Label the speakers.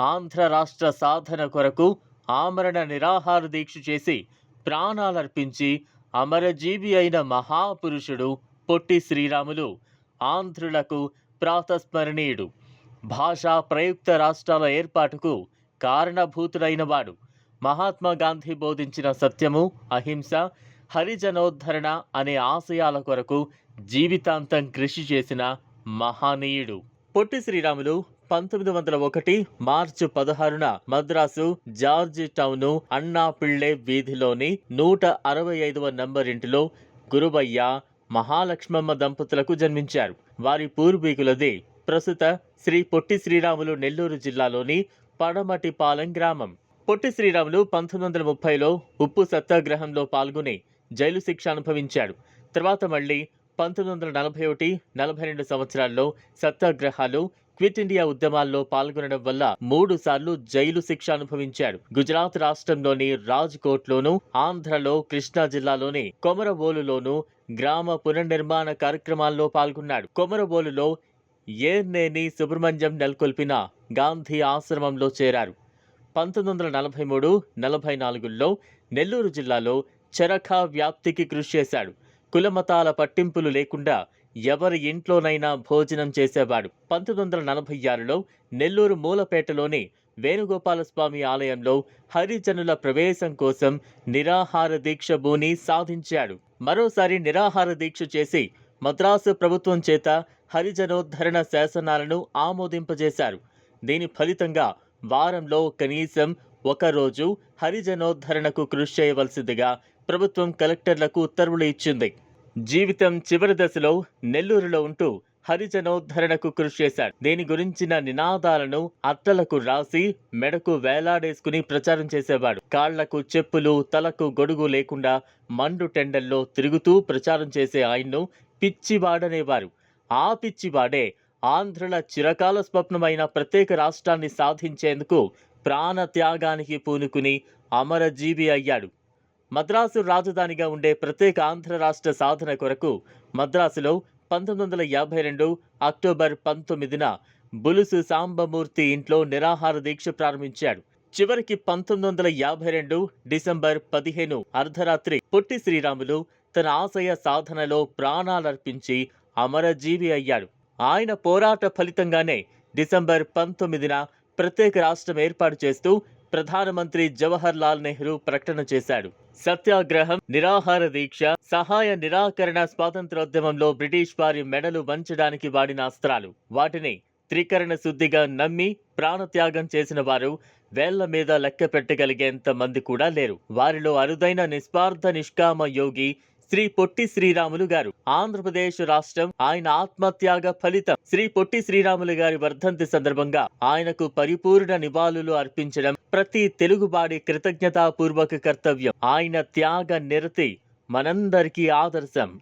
Speaker 1: ఆంధ్ర రాష్ట్ర సాధన కొరకు ఆమరణ నిరాహార దీక్ష చేసి ప్రాణాలర్పించి అమరజీవి అయిన మహాపురుషుడు పొట్టి శ్రీరాములు ఆంధ్రులకు ప్రాతస్మరణీయుడు. భాషా ప్రయుక్త రాష్ట్రాల ఏర్పాటుకు కారణభూతుడైనవాడు మహాత్మా గాంధీ బోధించిన సత్యము అహింస హరిజనోద్ధరణ అనే ఆశయాల కొరకు జీవితాంతం కృషి చేసిన మహనీయుడు. పొట్టి శ్రీరాములు పంతొమ్మిది వందల ఒకటి మార్చి పదహారున మద్రాసు జార్జి టౌను అన్నా పిళ్ళే వీధిలోని నూట అరవై ఐదవ నంబర్ ఇంటిలో గురువయ్య మహాలక్ష్మమ్మ దంపతులకు జన్మించారు. వారి పూర్వీకులది ప్రస్తుత శ్రీ పొట్టి శ్రీరాములు నెల్లూరు జిల్లాలోని పడమటిపాలెం గ్రామం. పొట్టి శ్రీరాములు పంతొమ్మిది వందల ముప్పైలో ఉప్పు సత్యాగ్రహంలో పాల్గొని జైలు శిక్ష అనుభవించాడు. తర్వాత మళ్ళీ పంతొమ్మిది వందల నలభై ఒకటి నలభై రెండు సంవత్సరాల్లో సత్యాగ్రహాలు క్విట్ ఇండియా ఉద్యమాల్లో పాల్గొనడం వల్ల మూడు సార్లు జైలు శిక్ష అనుభవించాడు. గుజరాత్ రాష్ట్రంలోని రాజ్కోట్లోను ఆంధ్రలో కృష్ణా జిల్లాలోని కొమరబోలులోను గ్రామ పునర్నిర్మాణ కార్యక్రమాల్లో పాల్గొన్నాడు. కొమరబోలులో ఏర్నేని సుబ్రహ్మణ్యం నెలకొల్పిన గాంధీ ఆశ్రమంలో చేరారు. పంతొమ్మిది వందల నలభై మూడు నలభై నాలుగుల్లో నెల్లూరు జిల్లాలో చరఖా వ్యాప్తికి కృషి చేశాడు. కులమతాల పట్టింపులు లేకుండా ఎవరి ఇంట్లోనైనా భోజనం చేసేవాడు. పంతొమ్మిది వందల నలభై ఆరులో నెల్లూరు మూలపేటలోని వేణుగోపాలస్వామి ఆలయంలో హరిజనుల ప్రవేశం కోసం నిరాహార దీక్ష భూని సాధించాడు. మరోసారి నిరాహార దీక్ష చేసి మద్రాసు ప్రభుత్వం చేత హరిజనోద్ధరణ శాసనాలను ఆమోదింపజేశారు. దీని ఫలితంగా వారంలో కనీసం ఒక రోజు హరిజనోద్ధరణకు కృషి చేయవలసిందిగా ప్రభుత్వం కలెక్టర్లకు ఉత్తర్వులు ఇచ్చింది. జీవితం చివరి దశలో నెల్లూరులో ఉంటూ హరిజనోద్ధరణకు కృషి చేశాడు. దీని గురించిన నినాదాలను అట్టలకు రాసి మెడకు వేలాడేసుకుని ప్రచారం చేసేవాడు. కాళ్ళకు చెప్పులు తలకు గొడుగు లేకుండా మండు టెండల్లో తిరుగుతూ ప్రచారం చేసే ఆయన్ను పిచ్చివాడనేవారు. ఆ పిచ్చివాడే ఆంధ్రుల చిరకాల స్వప్నమైన ప్రత్యేక రాష్ట్రాన్ని సాధించేందుకు ప్రాణ త్యాగానికి పూనుకుని అమరజీవి అయ్యాడు. మద్రాసు రాజధానిగా ఉండే ప్రత్యేక ఆంధ్ర రాష్ట్ర సాధన కొరకు మద్రాసులో పంతొమ్మిది వందల యాభై రెండు అక్టోబర్ పంతొమ్మిదిన బులుసు సాంబమూర్తి ఇంట్లో నిరాహార దీక్ష ప్రారంభించాడు. చివరికి పంతొమ్మిది వందల యాభై రెండు డిసెంబర్ పదిహేను అర్ధరాత్రి పొట్టి శ్రీరాములు తన ఆశయ సాధనలో ప్రాణాలర్పించి అమరజీవి అయ్యాడు. ఆయన పోరాట ఫలితంగానే డిసెంబర్ పంతొమ్మిదిన ప్రత్యేక రాష్ట్రం ఏర్పాటు చేస్తూ ప్రధానమంత్రి జవహర్ లాల్ నెహ్రూ ప్రకటన చేశాడు. సత్యాగ్రహం నిరాహార దీక్ష సహాయ నిరాకరణ స్వాతంత్రోద్యమంలో బ్రిటిష్ వారి మెడలు వంచడానికి వాడిన అస్త్రాలు. వాటిని త్రికరణ శుద్ధిగా నమ్మి ప్రాణత్యాగం చేసిన వారు వేళ్ళ మీద లెక్క పెట్టగలిగేంత మంది కూడా లేరు. వారిలో అరుదైన నిస్వార్థ నిష్కామ యోగి శ్రీ పొట్టి శ్రీరాములు గారు. ఆంధ్రప్రదేశ్ రాష్ట్రం ఆయన ఆత్మత్యాగ ఫలితం. శ్రీ పొట్టి శ్రీరాములు గారి వర్ధంతి సందర్భంగా ఆయనకు పరిపూర్ణ నివాళులు అర్పించడం ప్రతి తెలుగుబాడి కృతజ్ఞతాపూర్వక కర్తవ్యం. ఆయన త్యాగ నిరతి మనందరికీ ఆదర్శం.